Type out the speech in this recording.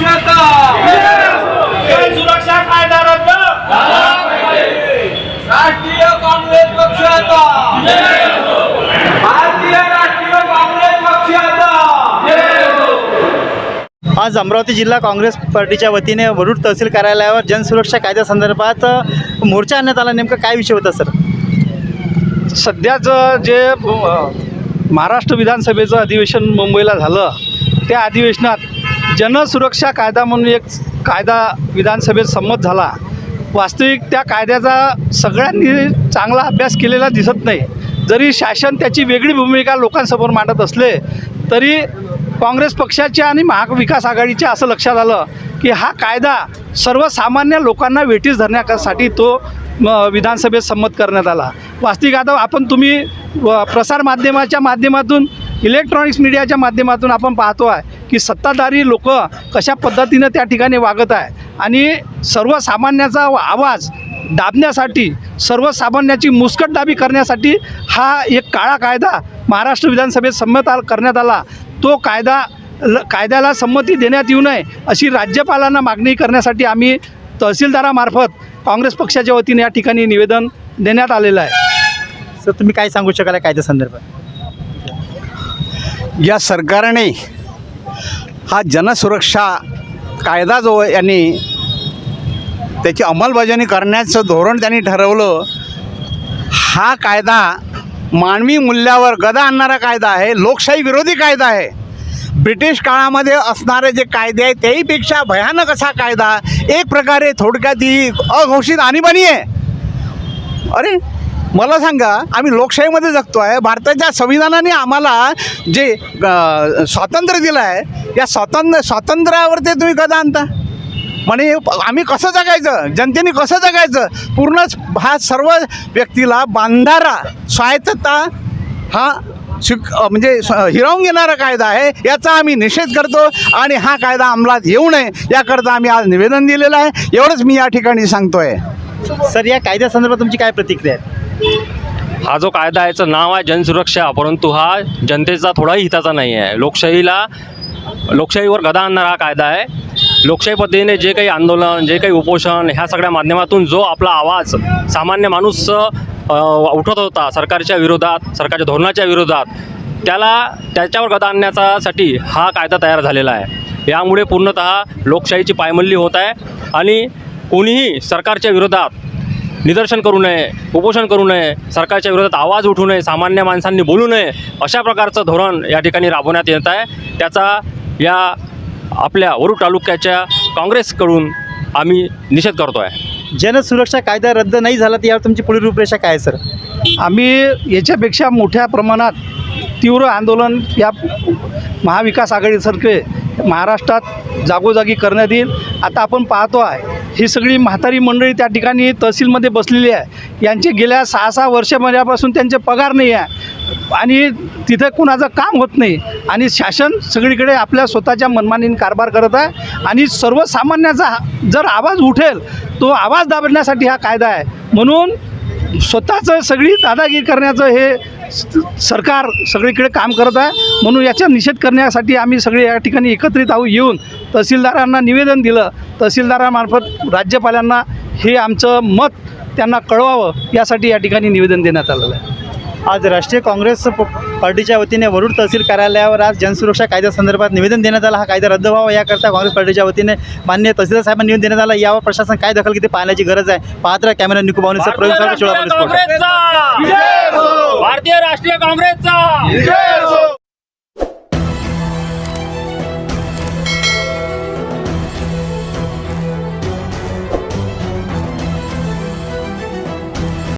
काँग्रेस पक्षाचा जन सुरक्षा कायदा रद्द? राष्ट्रीय काँग्रेस पक्षाचा भारतीय राष्ट्रीय काँग्रेस पक्षाचा आज अमरावती जिल्हा काँग्रेस पार्टीच्या वतीने वरुड तहसील कार्यालयावर जनसुरक्षा कायद्यासंदर्भात मोर्चा आणण्यात आला. नेमका काय विषय होता सर? सध्याचं जे महाराष्ट्र विधानसभेचं अधिवेशन मुंबईला झालं त्या अधिवेशनात जनसुरक्षा कायदा म्हणून एक कायदा विधानसभेत संमत झाला. वास्तविक त्या कायद्याचा सगळ्यांनी चांगला अभ्यास केलेला दिसत नाही. जरी शासन त्याची वेगळी भूमिका लोकांसमोर मांडत असले तरी काँग्रेस पक्षाच्या आणि महाविकास आघाडीच्या असं लक्षात आलं की हा कायदा सर्वसामान्य लोकांना वेठीस धरण्यासाठी तो विधानसभेत संमत करण्यात आला. वास्तविक आता आपण तुम्ही व प्रसारमाध्यमाच्या माध्यमातून इलेक्ट्रॉनिक्स मीडियाच्या माध्यमातून आपण पाहतो आहे की सत्ताधारी लोक कशा पद्धतीनं त्या ठिकाणी वागत आहे. आणि सर्वसामान्याचा आवाज दाबण्यासाठी सर्वसामान्याची मुस्कटदाबी करण्यासाठी हा एक काळा कायदा महाराष्ट्र विधानसभेत संमत करण्यात आला. तो कायदा ल कायद्याला संमती देण्यात येऊ नये अशी राज्यपालांना मागणी करण्यासाठी आम्ही तहसीलदारामार्फत काँग्रेस पक्षाच्या वतीने या ठिकाणी निवेदन देण्यात आलेलं आहे. सर तुम्ही काय सांगू शकाल या कायद्यासंदर्भात? या सरकारने हा जनसुरक्षा कायदा जो आहे यांनी त्याची अंमलबजावणी करण्याचं धोरण त्यांनी ठरवलं हा कायदा मानवी मूल्यावर गदा आणणारा कायदा आहे लोकशाही विरोधी कायदा आहे. ब्रिटिश काळामध्ये असणारे जे कायदे आहेत त्याहीपेक्षा भयानक असा कायदा एक प्रकारे थोडक्यात ही अघोषित आणीबाणी आहे. अरे मला सांगा आम्ही लोकशाहीमध्ये जगतो आहे भारताच्या संविधानाने आम्हाला जे स्वातंत्र्य दिलं आहे या स्वातंत्र्य स्वातंत्र्यावर ते तुम्ही कदा आणता? म्हणे आम्ही कसं जगायचं? जनतेने कसं जगायचं? पूर्णच हा सर्व व्यक्तीला बांधारा स्वायत्तता हा शिक म्हणजे हिरावून घेणारा कायदा आहे याचा आम्ही निषेध करतो आणि हा कायदा अंमलात येऊ नये याकरता आम्ही आज निवेदन दिलेलं आहे. एवढंच मी या ठिकाणी सांगतो आहे सर या कायद्यासंदर्भात तुमची काय प्रतिक्रिया आहे? हा जो कायदा आहे याचं नाव आहे जनसुरक्षा परंतु हा जनतेचा थोडाही हिताचा नाही आहे. लोकशाहीला लोकशाहीवर गदा आणणारा हा कायदा आहे. लोकशाही पद्धतीने जे काही आंदोलन जे काही उपोषण ह्या सगळ्या माध्यमातून जो आपला आवाज सामान्य माणूस उठत होता सरकारच्या विरोधात सरकारच्या धोरणाच्या विरोधात त्याला त्याच्यावर गदा आणण्याच्यासाठी हा कायदा तयार झालेला आहे. यामुळे पूर्णतः लोकशाहीची पायमल्ली होत आहे आणि कोणीही सरकारच्या विरोधात निदर्शन करू नये उपोषण करू नये सरकारच्या विरोधात आवाज उठू नये सामान्य माणसांनी बोलू नये अशा प्रकारचं धोरण या ठिकाणी राबवण्यात येत आहे. त्याचा या आपल्या वरुड तालुक्याच्या काँग्रेसकडून आम्ही निषेध करतो आहे जनसुरक्षा कायदा रद्द नाही झाला तर यावर तुमची पुढील रूपरेषा काय आहे सर? आम्ही याच्यापेक्षा मोठ्या प्रमाणात तीव्र आंदोलन या महाविकास आघाडीसारखे महाराष्ट्रात जागोजागी करण्यात येईल. आता आपण पाहतो आहे ही सगळी म्हातारी मंडळी त्या ठिकाणी तहसीलमध्ये बसलेली आहे. यांचे गेल्या सहा सहा वर्षापासून त्यांचे पगार नाही आहे आणि तिथं कुणाचं काम होत नाही. आणि शासन सगळीकडे आपल्या स्वतःच्या मनमानीने कारभार करत आहे. आणि सर्वसामान्याचा जर आवाज उठेल तो आवाज दाबण्यासाठी हा कायदा आहे. म्हणून स्वतःचं सगळी दादागिरी करण्याचं हे सरकार सगळीकडे काम करत आहे. म्हणून याचा निषेध करण्यासाठी आम्ही सगळे या ठिकाणी एकत्रित आहोत. येऊन तहसीलदारांना निवेदन दिलं. तहसीलदारामार्फत राज्यपालांना हे आमचं मत त्यांना कळवावं यासाठी या ठिकाणी निवेदन देण्यात आलेलं आहे. आज राष्ट्रीय काँग्रेस प- पार्टीच्या वतीने वरुड तहसील कार्यालयावर आज जनसुरक्षा कायद्यासंदर्भात निवेदन देण्यात आलं. हा कायदा रद्द व्हावा याकरता काँग्रेस पार्टीच्या वतीने मान्य तहसीलदार साहेबांना निवेदन देण्यात आलं. यावर प्रशासन काय दखल घेते पाहण्याची गरज आहे. पाहत्र कॅमेरा निकू भावनेचा प्रवीण सावंत, शिळा पोलीस स्टेशन. काँग्रेसचा. भारतीय राष्ट्रीय काँग्रेसचा.